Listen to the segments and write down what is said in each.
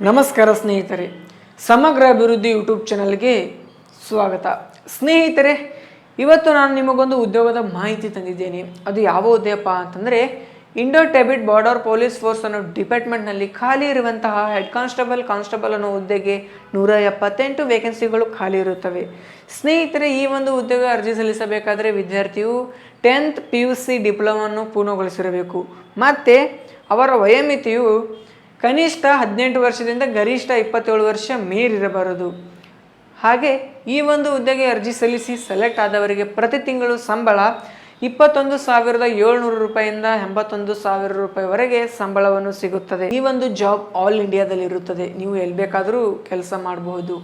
ನಮಸ್ಕಾರ ಸ್ನೇಹಿತರೆ, ಸಮಗ್ರ ಅಭಿವೃದ್ಧಿ ಯೂಟ್ಯೂಬ್ ಚಾನಲ್ಗೆ ಸ್ವಾಗತ. ಸ್ನೇಹಿತರೆ, ಇವತ್ತು ನಾನು ನಿಮಗೊಂದು ಉದ್ಯೋಗದ ಮಾಹಿತಿ ತಂದಿದ್ದೇನೆ. ಅದು ಯಾವ ಉದ್ಯೋಗಪ್ಪ ಅಂತಂದರೆ Indo Tibetan border police force ಅನ್ನೋ ಡಿಪಾರ್ಟ್ಮೆಂಟ್ನಲ್ಲಿ ಖಾಲಿ ಇರುವಂತಹ ಹೆಡ್ ಕಾನ್ಸ್ಟೇಬಲ್ ಕಾನ್ಸ್ಟೇಬಲ್ ಅನ್ನೋ ಹುದ್ದೆಗೆ ನೂರ ಎಪ್ಪತ್ತೆಂಟು ವೇಕೆನ್ಸಿಗಳು ಖಾಲಿ ಇರುತ್ತವೆ. ಸ್ನೇಹಿತರೆ, ಈ ಒಂದು ಉದ್ಯೋಗ ಅರ್ಜಿ ಸಲ್ಲಿಸಬೇಕಾದರೆ ವಿದ್ಯಾರ್ಥಿಯು ಟೆಂತ್ ಪಿ ಯು ಸಿ ಡಿಪ್ಲೊಮನ್ನು ಪೂರ್ಣಗೊಳಿಸಿರಬೇಕು. ಮತ್ತು, ಅವರ ವಯೋಮಿತಿಯು ಕನಿಷ್ಠ ಹದಿನೆಂಟು ವರ್ಷದಿಂದ ಗರಿಷ್ಠ ಇಪ್ಪತ್ತೇಳು ವರ್ಷ ಮೀರಿರಬಾರದು. ಹಾಗೆ ಈ ಒಂದು ಹುದ್ದೆಗೆ ಅರ್ಜಿ ಸಲ್ಲಿಸಿ ಸೆಲೆಕ್ಟ್ ಆದವರಿಗೆ ಪ್ರತಿ ತಿಂಗಳು ಸಂಬಳ ಇಪ್ಪತ್ತೊಂದು ಸಾವಿರದ ಏಳ್ನೂರು ರೂಪಾಯಿಂದ ಎಂಬತ್ತೊಂದು ಸಾವಿರ ರೂಪಾಯಿವರೆಗೆ ಸಂಬಳವನ್ನು ಸಿಗುತ್ತದೆ. ಈ ಒಂದು ಜಾಬ್ ಆಲ್ ಇಂಡಿಯಾದಲ್ಲಿ ಇರುತ್ತದೆ ನೀವು ಎಲ್ಲಿ ಬೇಕಾದರೂ ಕೆಲಸ ಮಾಡಬಹುದು.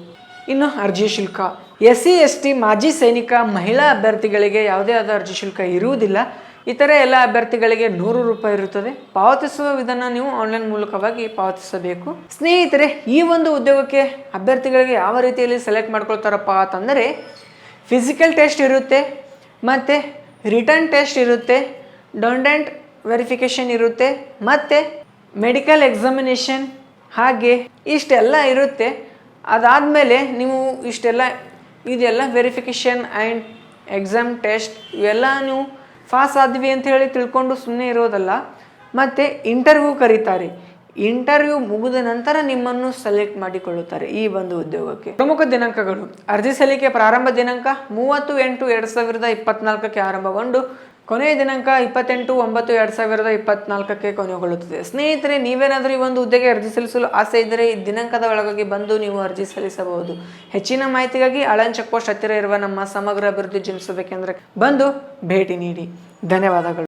ಇನ್ನು ಅರ್ಜಿ ಶುಲ್ಕ. ಎಸ್ ಸಿ ಎಸ್ ಟಿ ಮಾಜಿ ಸೈನಿಕ, ಮಹಿಳಾ ಅಭ್ಯರ್ಥಿಗಳಿಗೆ ಯಾವುದೇ ಆದ ಅರ್ಜಿ ಶುಲ್ಕ ಇರುವುದಿಲ್ಲ. ಇತರೆ ಎಲ್ಲ ಅಭ್ಯರ್ಥಿಗಳಿಗೆ ನೂರು ರೂಪಾಯಿ ಇರುತ್ತದೆ. ಪಾವತಿಸುವ ವಿಧಾನ ನೀವು ಆನ್ಲೈನ್ ಮೂಲಕವಾಗಿ ಪಾವತಿಸಬೇಕು. ಸ್ನೇಹಿತರೆ, ಈ ಒಂದು ಉದ್ಯೋಗಕ್ಕೆ ಅಭ್ಯರ್ಥಿಗಳಿಗೆ ಯಾವ ರೀತಿಯಲ್ಲಿ ಸೆಲೆಕ್ಟ್ ಮಾಡ್ಕೊಳ್ತಾರಪ್ಪ ಅಂತಂದರೆ ಫಿಸಿಕಲ್ ಟೆಸ್ಟ್ ಇರುತ್ತೆ, ಮತ್ತು ರಿಟರ್ನ್ ಟೆಸ್ಟ್ ಇರುತ್ತೆ ಡೊಂಡೆಂಟ್ ವೆರಿಫಿಕೇಷನ್ ಇರುತ್ತೆ, ಮತ್ತು ಮೆಡಿಕಲ್ ಎಕ್ಸಾಮಿನೇಷನ್ ಹಾಗೆ ಇಷ್ಟೆಲ್ಲ ಇರುತ್ತೆ. ಅದಾದಮೇಲೆ ನೀವು ಇಷ್ಟೆಲ್ಲ, ಇದೆಲ್ಲ ವೆರಿಫಿಕೇಷನ್ ಆ್ಯಂಡ್ ಎಕ್ಸಾಮ್ ಟೆಸ್ಟ್ ಇವೆಲ್ಲ ನೀವು ಪಾಸ್ ಆದ್ವಿ ಅಂತ ಹೇಳಿ ತಿಳ್ಕೊಂಡು ಸುಮ್ಮನೆ ಇರೋದಲ್ಲ, ಮತ್ತು ಇಂಟರ್ವ್ಯೂ ಕರೀತಾರೆ. ಇಂಟರ್ವ್ಯೂ ಮುಗಿದ ನಂತರ ನಿಮ್ಮನ್ನು ಸೆಲೆಕ್ಟ್ ಮಾಡಿಕೊಳ್ಳುತ್ತಾರೆ ಈ ಒಂದು ಉದ್ಯೋಗಕ್ಕೆ. ಪ್ರಮುಖ ದಿನಾಂಕಗಳು. ಅರ್ಜಿ ಸಲ್ಲಿಕೆ ಪ್ರಾರಂಭ ದಿನಾಂಕ ಮೂವತ್ತು ಎಂಟು ಎರಡು ಸಾವಿರದ ಇಪ್ಪತ್ನಾಲ್ಕಕ್ಕೆ ಆರಂಭಗೊಂಡು ಕೊನೆಯ ದಿನಾಂಕ ಇಪ್ಪತ್ತೆಂಟು, ಒಂಬತ್ತು, ಎರಡು ಸಾವಿರದ ಇಪ್ಪತ್ನಾಲ್ಕಕ್ಕೆ ಕೊನೆಗೊಳ್ಳುತ್ತದೆ. ಸ್ನೇಹಿತರೆ, ನೀವೇನಾದರೂ ಈ ಒಂದು ಹುದ್ದೆಗೆ ಅರ್ಜಿ ಸಲ್ಲಿಸಲು ಆಸೆ ಇದ್ದರೆ ಈ ದಿನಾಂಕದ ಒಳಗಾಗಿ ಬಂದು ನೀವು ಅರ್ಜಿ ಸಲ್ಲಿಸಬಹುದು. ಹೆಚ್ಚಿನ ಮಾಹಿತಿಗಾಗಿ ಅಳನ್ ಚೆಕ್ ಪೋಸ್ಟ್ ಹತ್ತಿರ ಇರುವ ನಮ್ಮ ಸಮಗ್ರ ಅಭಿವೃದ್ಧಿ ಜನಿಸಬೇಕೆಂದರೆ ಬಂದು ಭೇಟಿ ನೀಡಿ. ಧನ್ಯವಾದಗಳು.